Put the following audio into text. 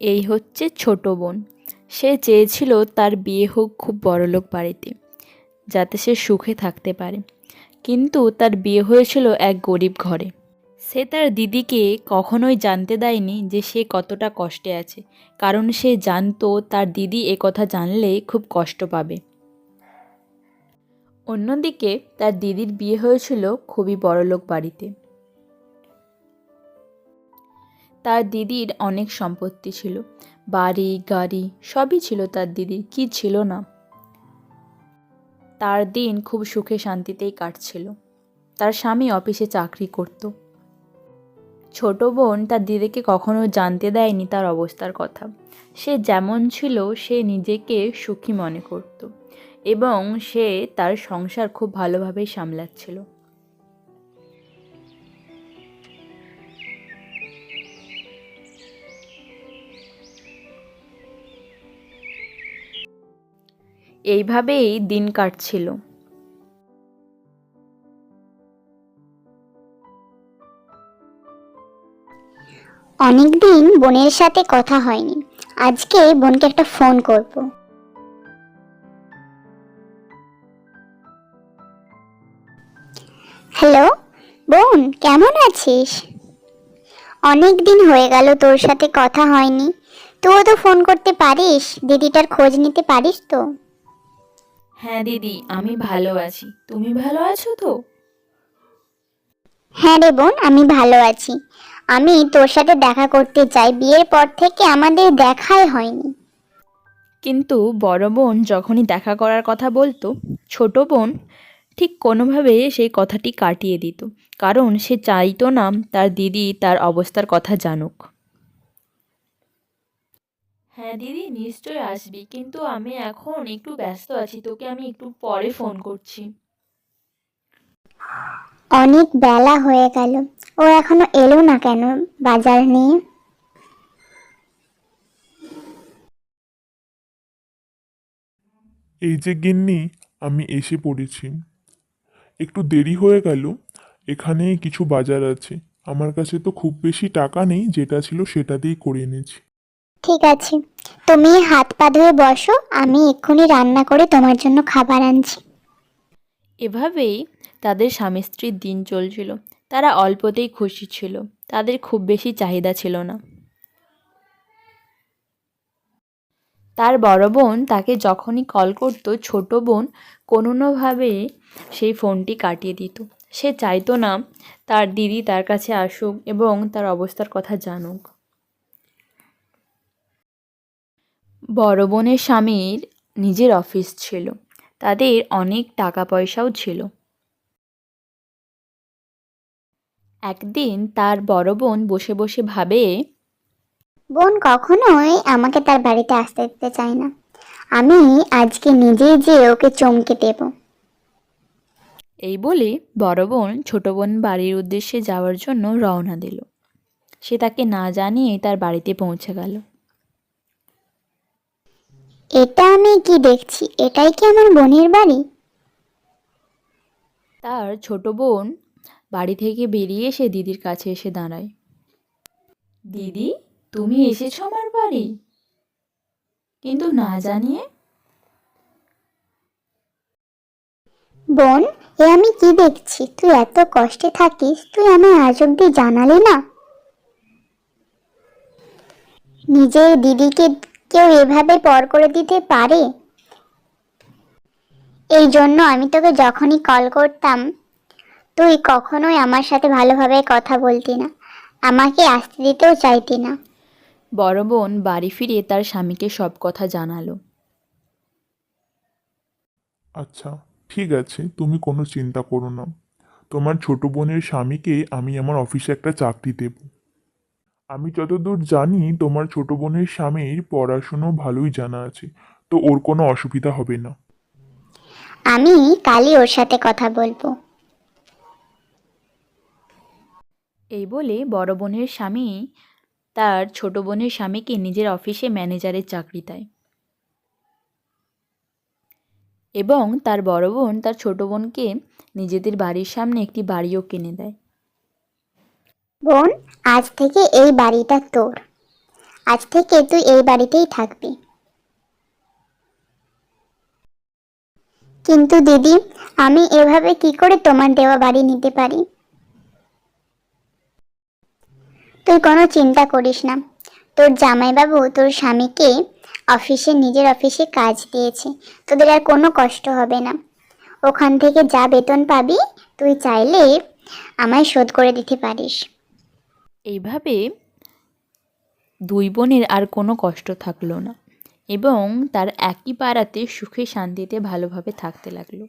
এই হচ্ছে ছোট বোন। সে চেয়েছিল তার বিয়ে হোক খুব বড়লোক বাড়িতে, যাতে সে সুখে থাকতে পারে। কিন্তু তার বিয়ে হয়েছিল এক গরিব ঘরে। সে তার দিদিকে কখনোই জানতে দেয়নি যে সে কতটা কষ্টে আছে, কারণ সে জানতো তার দিদি এ কথা জানলে খুব কষ্ট পাবে। অন্যদিকে তার দিদির বিয়ে হয়েছিল খুবই বড়লোক বাড়িতে। তার দিদির অনেক সম্পত্তি ছিল। বাড়ি, গাড়ি, সবই ছিল তার দিদির, কি ছিল না। তার দিন খুব সুখে শান্তিতেই কাটছিল। তার স্বামী অফিসে চাকরি করত। ছোট বোন তার দিদিকে কখনো জানতে দেয়নি তার অবস্থার কথা। সে যেমন ছিল, সে নিজেকে সুখী মনে করত। এবং সে তার সংসার খুব ভালোভাবেই সামলাচ্ছিল। এইভাবেই দিন কাটছিল। অনেকদিন বোনের সাথে কথা হয়নি। আজকে বোনকে একটা ফোন করব। হ্যালো, বোন, কেমন আছিস? অনেক দিন হয়ে গেল তোর সাথে কথা হয়নি। তুইও তো ফোন করতে পারিস, দিদিটার খোঁজ নিতে পারিস তো? হ্যাঁ দিদি আমি ভালো আছি। তুমি ভালো আছো তো? হ্যাঁ রে বোন আমি ভালো আছি। আমি তোর সাথে দেখা করতে চাই বিয়ের পর থেকে আমাদের দেখাই হয়নি। কিন্তু বড় বোন যখনই দেখা করার কথা বলতো ছোট বোন ঠিক কোনোভাবে সেই কথাটি কাটিয়ে দিত। কারণ সে চাইতো না তার দিদি তার অবস্থার কথা জানুক। হ্যাঁ দিদি নিশ্চয়ই আসবি। কিন্তু আমি এখন একটু ব্যস্ত আছি তোকে আমি একটু পরে ফোন করছি। অনেক বেলা হয়ে গেল। ও এখনও এলো না কেন বাজার নিয়ে? এই যে গিন্নি আমি এসে পড়েছি। একটু দেরি হয়ে গেল এখানে কিছু বাজার আছে। আমার কাছে তো খুব বেশি টাকা নেই যেটা ছিল সেটা দিয়েই করে এনেছি। ঠিক আছে। তুমি হাত পা ধুয়ে বসো, আমি এক্ষুনি রান্না করে তোমার জন্য খাবার আনছি। এভাবেই তাদের স্বামী স্ত্রীর দিন চলছিল। তারা অল্পতেই খুশি ছিল। তাদের খুব বেশি চাহিদা ছিল না। তার বড় বোন তাকে যখনই কল করত, ছোট বোন কোনোভাবে সেই ফোনটি কাটিয়ে দিত। সে চাইতো না তার দিদি তার কাছে আসুক এবং তার অবস্থার কথা জানুক। বড় বোনের স্বামীর নিজের অফিস ছিল। তাদের অনেক টাকা পয়সাও ছিল। একদিন তার বড় বোন বসে বসে ভাবে বোন কখনোই আমাকে তার বাড়িতে আসতে দিতে চায় না। আমি আজকে নিজেই যে ওকে চমকে দেব। এই বলে বড় বোন ছোট বোন বাড়ির উদ্দেশ্যে যাওয়ার জন্য রওনা দিল। সে তাকে না জানিয়ে তার বাড়িতে পৌঁছে গেল। এটা আমি কি দেখছি? এটাই কি আমার বোনের বাড়ি? তার ছোট বোন বাড়ি থেকে বেরিয়ে এসে দিদির কাছে এসে দাঁড়ায়। দিদি তুমি এসেছ আমার বাড়ি? কিন্তু না জানিয়ে? বোন এ আমি কি দেখছি? তুই এত কষ্টে থাকিস তুই আমায় আজ অব্দি জানালি না? নিজের দিদিকে কেউ এভাবে পর করে দিতে পারে? এই জন্য আমি তোকে যখনই কল করতাম তুই কখনোই আমার সাথে ভালোভাবে কথা বলতি না। আমাকে আসতে দিতেও চাইতি না। বড় বোন বাড়ি ফিরে তার স্বামীকে সব কথা জানালো। আচ্ছা ঠিক আছে তুমি কোনো চিন্তা করো না। তোমার ছোট বোনের স্বামীকে আমি আমার অফিসে একটা চাকরি দেব। আমি যতদূর জানি তোমার ছোট বোনের স্বামীর পড়াশুনো ভালোই জানা আছে তো ওর কোনো অসুবিধা হবে না। আমি কালই ওর সাথে কথা বলব। এই বলে বড় বোনের স্বামী তার ছোট বোনের স্বামীকে নিজের অফিসে ম্যানেজারের চাকরি দেয়। এবং তার বড় বোন তার ছোট বোনকে নিজেদের বাড়ির সামনে একটি বাড়িও কিনে দেয়। বোন আজ থেকে এই বাড়িটা তোর। আজ থেকে তুই এই বাড়িতেই থাকবি। কিন্তু দিদি, আমি এভাবে কি করে তোমার দেওয়া বাড়ি নিতে পারি? তুই কোনো চিন্তা করিস না। তোর জামাইবাবু তোর স্বামীকে অফিসে, নিজের অফিসে কাজ দিয়েছে। তোদের আর কোনো কষ্ট হবে না। ওখান থেকে যা বেতন পাবি, তুই চাইলে আমায় শোধ করে দিতে পারিস। এইভাবে দুই বোনের আর কোনো কষ্ট থাকল না এবং তার একই পাড়াতে সুখে শান্তিতে ভালোভাবে থাকতে লাগল।